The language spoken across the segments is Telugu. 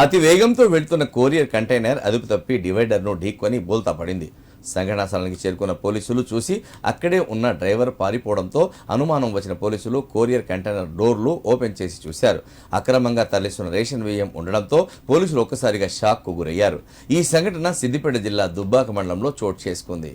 అతి వేగంతో వెళ్తున్న కొరియర్ కంటైనర్ అదుపు తప్పి డివైడర్ను ఢీక్కొని బోల్తా పడింది. సంఘటనా స్థలానికి చేరుకున్న పోలీసులు చూసి అక్కడే ఉన్న డ్రైవర్ పారిపోవడంతో అనుమానం వచ్చిన పోలీసులు కొరియర్ కంటైనర్ డోర్లు ఓపెన్ చేసి చూశారు. అక్రమంగా తరలిస్తున్న రేషన్ వ్యయం ఉండడంతో పోలీసులు ఒక్కసారిగా షాక్కు గురయ్యారు. ఈ సంఘటన సిద్దిపేట జిల్లా దుబ్బాక మండలంలో చోటు చేసుకుంది.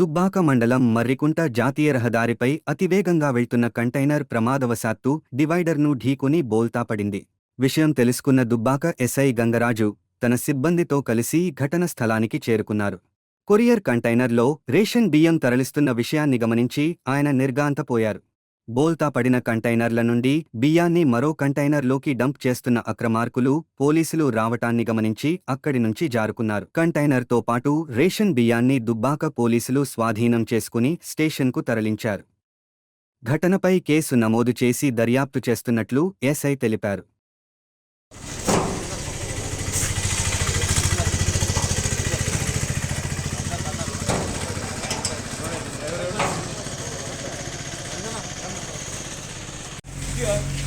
దుబ్బాక మండలం మర్రికుంట జాతీయ రహదారిపై అతివేగంగా వెళ్తున్న కంటైనర్ ప్రమాదవశాత్తు డివైడర్ను ఢీకొని బోల్తా పడింది. విషయం తెలుసుకున్న దుబ్బాక ఎస్ఐ గంగరాజు తన సిబ్బందితో కలిసి ఘటన స్థలానికి చేరుకున్నారు. కొరియర్ కంటైనర్లో రేషన్ బియ్యం తరలిస్తున్న విషయాన్ని గమనించి ఆయన నిర్గాంతపోయారు బోల్తా పడిన కంటైనర్ల నుండి బియ్యాన్ని మరో కంటైనర్లోకి డంప్ చేస్తున్న అక్రమార్కులు పోలీసులు రావటాన్ని గమనించి అక్కడి నుంచి జారుకున్నారు. కంటైనర్తో పాటు రేషన్ బియ్యాన్ని దుబ్బాక పోలీసులు స్వాధీనం చేసుకుని స్టేషన్కు తరలించారు. ఘటనపై కేసు నమోదు చేసి దర్యాప్తు చేస్తున్నట్లు ఎస్ఐ తెలిపారు. Yeah.